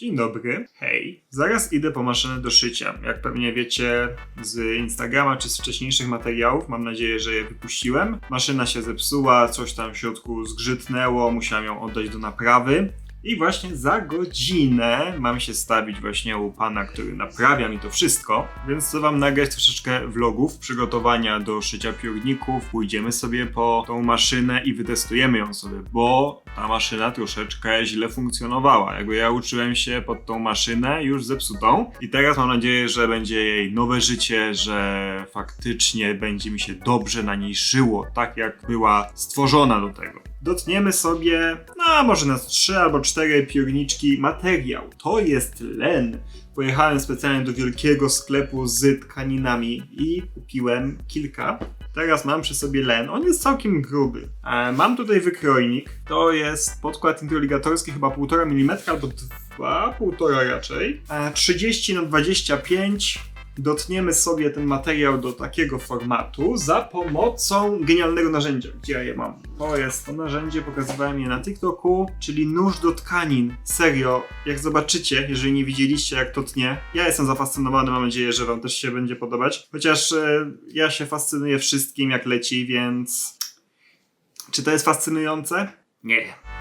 Dzień dobry. Hej. Zaraz idę po maszynę do szycia. Jak pewnie wiecie z Instagrama czy z wcześniejszych materiałów, mam nadzieję, że je wypuściłem. Maszyna się zepsuła, coś tam w środku zgrzytnęło, musiałem ją oddać do naprawy. I właśnie za godzinę mam się stawić właśnie u pana, który naprawia mi to wszystko. Więc chcę wam nagrać troszeczkę vlogów, przygotowania do szycia piórników. Pójdziemy sobie po tą maszynę i wytestujemy ją sobie, bo ta maszyna troszeczkę źle funkcjonowała. Jakby ja uczyłem się pod tą maszynę już zepsutą i teraz mam nadzieję, że będzie jej nowe życie, że faktycznie będzie mi się dobrze na niej żyło, tak jak była stworzona do tego. Dotniemy sobie, no może nas trzy albo cztery piórniczki materiał. To jest len. Pojechałem specjalnie do wielkiego sklepu z tkaninami i kupiłem kilka. Teraz mam przy sobie len. On jest całkiem gruby. E, mam tutaj wykrojnik. To jest podkład introligatorski chyba 1,5 mm albo 2,5 raczej. E, 30 na 25 dotniemy sobie ten materiał do takiego formatu za pomocą genialnego narzędzia. Gdzie ja mam? To jest to narzędzie, pokazywałem je na TikToku, czyli nóż do tkanin. Serio, jak zobaczycie, jeżeli nie widzieliście jak to tnie, ja jestem zafascynowany, mam nadzieję, że wam też się będzie podobać. Chociaż e, ja się fascynuję wszystkim jak leci, więc... Czy to jest fascynujące? Nie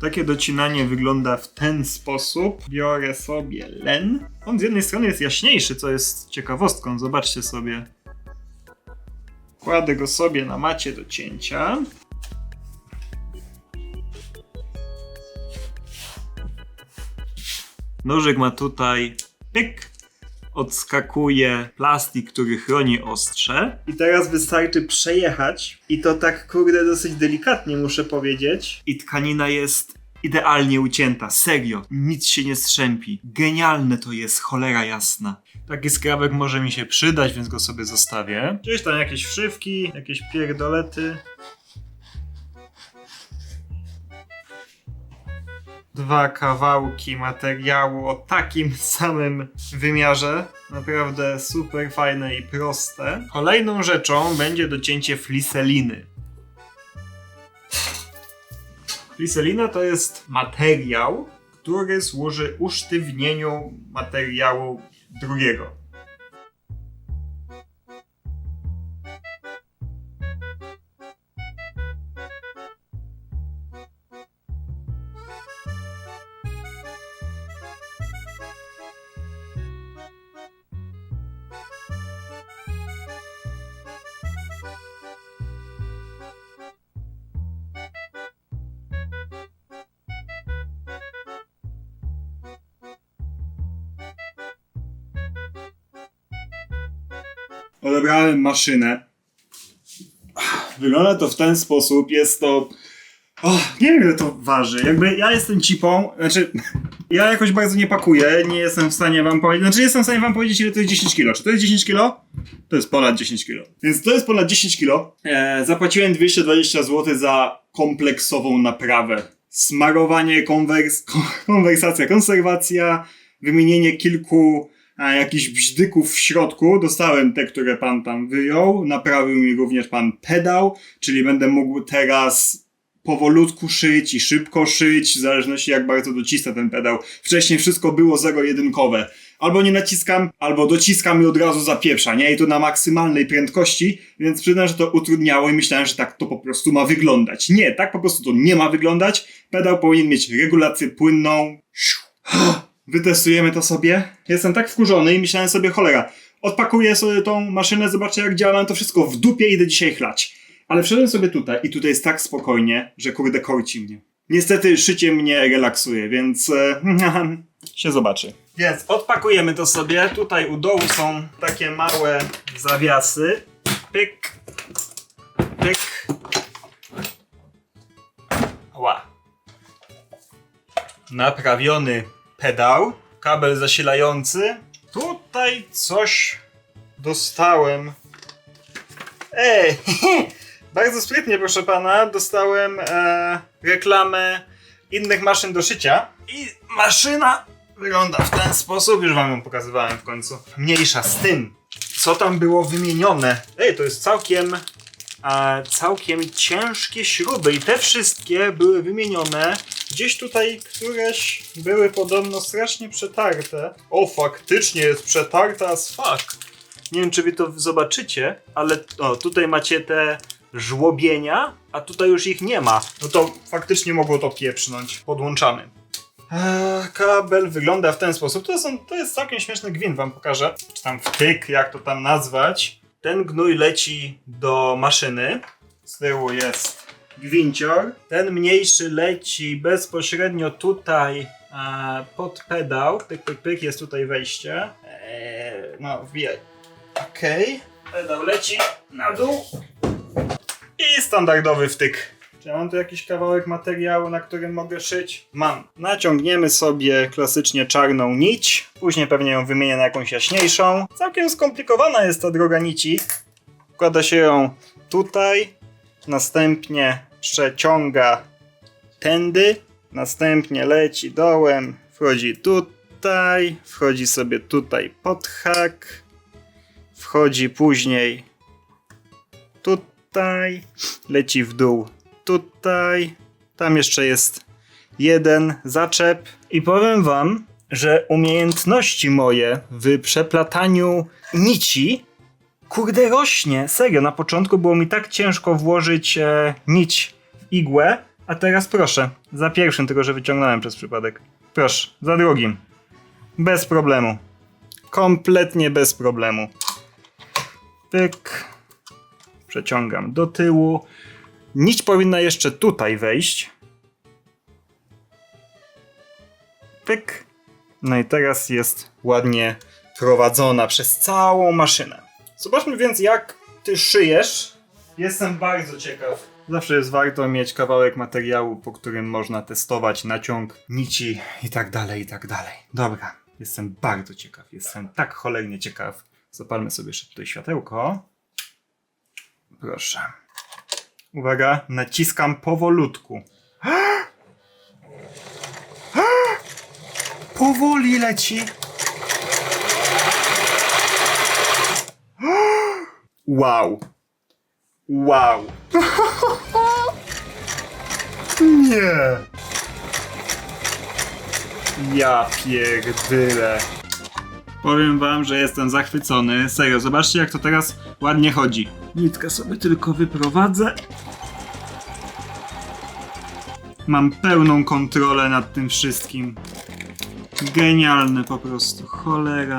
Takie docinanie wygląda w ten sposób. Biorę sobie len. On z jednej strony jest jaśniejszy, co jest ciekawostką. Zobaczcie sobie. Kładę go sobie na macie do cięcia. Nożyk ma tutaj pyk. Odskakuje plastik, który chroni ostrze. I teraz wystarczy przejechać. I to tak kurde dosyć delikatnie muszę powiedzieć. I tkanina jest idealnie ucięta. Serio. Nic się nie strzępi. Genialne to jest, cholera jasna. Taki skrawek może mi się przydać, więc go sobie zostawię. Gdzieś tam jakieś wszywki, jakieś pierdolety. Dwa kawałki materiału o takim samym wymiarze. Naprawdę super fajne i proste. Kolejną rzeczą będzie docięcie fliseliny. Fliselina to jest materiał, który służy usztywnieniu materiału drugiego. Odebrałem maszynę. Wygląda to w ten sposób. Jest to. O, nie wiem, ile to waży. Jakby ja jestem cipą, znaczy. Ja jakoś bardzo nie pakuję, nie jestem w stanie wam powiedzieć. Znaczy, jestem w stanie wam powiedzieć, ile to jest 10 kilo. Czy to jest 10 kilo? To jest ponad 10 kilo. Więc to jest ponad 10 kilo. Eee, zapłaciłem 220 zł za kompleksową naprawę. Smarowanie, konwers konwersacja, konserwacja, wymienienie kilku a jakichś bźdyków w środku. Dostałem te, które pan tam wyjął. Naprawił mi również pan pedał, czyli będę mógł teraz powolutku szyć i szybko szyć, w zależności jak bardzo docisnę ten pedał. Wcześniej wszystko było zero-jedynkowe. Albo nie naciskam, albo dociskam i od razu zapieprza, nie? I to na maksymalnej prędkości, więc przyznam, że to utrudniało i myślałem, że tak to po prostu ma wyglądać. Nie, tak po prostu to nie ma wyglądać. Pedał powinien mieć regulację płynną. Wytestujemy to sobie. Jestem tak wkurzony i myślałem sobie, cholera, odpakuję sobie tą maszynę, zobaczę jak działa, mam to wszystko w dupie, idę dzisiaj chlać. Ale wszedłem sobie tutaj i tutaj jest tak spokojnie, że kurde korci mnie. Niestety szycie mnie relaksuje, więc e, się zobaczy. Więc odpakujemy to sobie. Tutaj u dołu są takie małe zawiasy. Pyk, pyk. Ła. Naprawiony pedał, kabel zasilający. Tutaj coś dostałem. Ej, bardzo sprytnie, proszę pana, dostałem e, reklamę innych maszyn do szycia. I maszyna wygląda w ten sposób, już wam ją pokazywałem w końcu. Mniejsza z tym, co tam było wymienione. Ej, to jest całkiem e, całkiem ciężkie śruby i te wszystkie były wymienione. Gdzieś tutaj któreś były podobno strasznie przetarte. O, faktycznie jest przetarta as fuck. Nie wiem, czy wy to zobaczycie, ale o, tutaj macie te żłobienia, a tutaj już ich nie ma. No to faktycznie mogło to pieprznąć. Podłączamy. Kabel wygląda w ten sposób. To, są, to jest całkiem śmieszny gwint, wam pokażę. Czy tam wtyk, jak to tam nazwać. Ten gnój leci do maszyny. Z tyłu jest gwincior. Ten mniejszy leci bezpośrednio tutaj e, pod pedał. Pyk, pyk, pyk, jest tutaj wejście. Eee, no, wbijaj. Okej. Pedał leci na dół. I standardowy wtyk. Czy ja mam tu jakiś kawałek materiału, na którym mogę szyć? Mam. Naciągniemy sobie klasycznie czarną nić. Później pewnie ją wymienię na jakąś jaśniejszą. Całkiem skomplikowana jest ta droga nici. Wkłada się ją tutaj. Następnie przeciąga tędy. Następnie leci dołem. Wchodzi tutaj. Wchodzi sobie tutaj pod hak. Wchodzi później tutaj. Leci w dół tutaj. Tam jeszcze jest jeden zaczep. I powiem wam, że umiejętności moje w przeplataniu nici kurde rośnie. Serio, na początku było mi tak ciężko włożyć e, nić w igłę, a teraz proszę, za pierwszym tylko, że wyciągnąłem przez przypadek. Proszę, za drugim. Bez problemu. Kompletnie bez problemu. Pyk. Przeciągam do tyłu. Nić powinna jeszcze tutaj wejść. Pyk. No i teraz jest ładnie prowadzona przez całą maszynę. Zobaczmy więc, jak ty szyjesz. Jestem bardzo ciekaw. Zawsze jest warto mieć kawałek materiału, po którym można testować naciąg, nici i tak dalej, i tak dalej. Dobra, jestem bardzo ciekaw. Jestem tak cholernie ciekaw. Zapalmy sobie jeszcze tutaj światełko. Proszę. Uwaga, naciskam powolutku. Powoli leci. Wow. Wow. Nie. Ja pierdyle. Powiem wam, że jestem zachwycony. Serio, zobaczcie jak to teraz ładnie chodzi. Nitkę sobie tylko wyprowadzę. Mam pełną kontrolę nad tym wszystkim. Genialne po prostu. Cholera.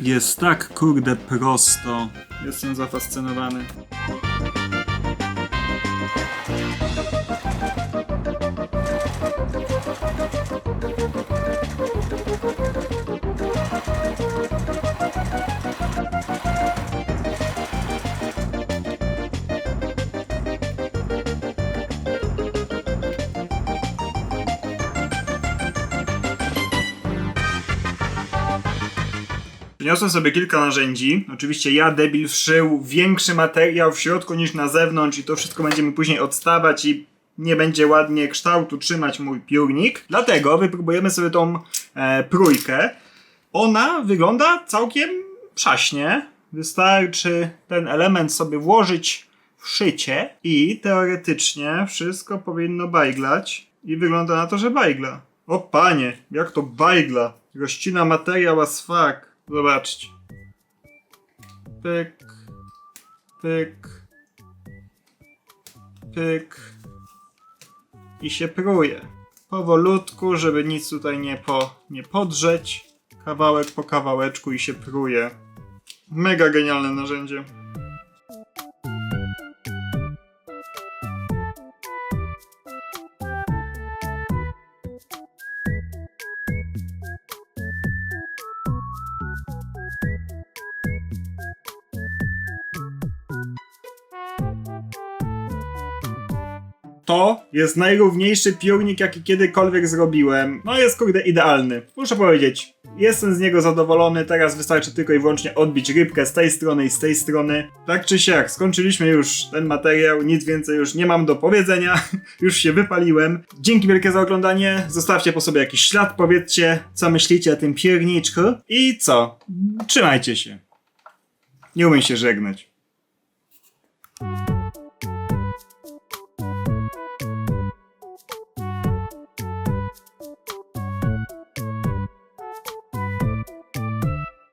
Jest tak kurde prosto. Jestem zafascynowany. Przyniosłem sobie kilka narzędzi. Oczywiście ja, debil, wszył większy materiał w środku niż na zewnątrz i to wszystko będziemy później odstawać i nie będzie ładnie kształtu trzymać mój piórnik. Dlatego wypróbujemy sobie tą e, prójkę. Ona wygląda całkiem przaśnie. Wystarczy ten element sobie włożyć w szycie i teoretycznie wszystko powinno bajglać. I wygląda na to, że bajgla. O panie, jak to bajgla. Rościna materiał as fuck. Zobaczcie. Pyk. Pyk. Pyk. I się pruje. Powolutku, żeby nic tutaj nie, po, nie podrzeć. Kawałek po kawałeczku i się pruje. Mega genialne narzędzie. To jest najrówniejszy piórnik, jaki kiedykolwiek zrobiłem. No jest kurde idealny. Muszę powiedzieć, jestem z niego zadowolony. Teraz wystarczy tylko i wyłącznie odbić rybkę z tej strony i z tej strony. Tak czy siak, skończyliśmy już ten materiał, nic więcej już nie mam do powiedzenia. już się wypaliłem. Dzięki wielkie za oglądanie. Zostawcie po sobie jakiś ślad, powiedzcie, co myślicie o tym pierniczku. I co? Trzymajcie się. Nie umiem się żegnać.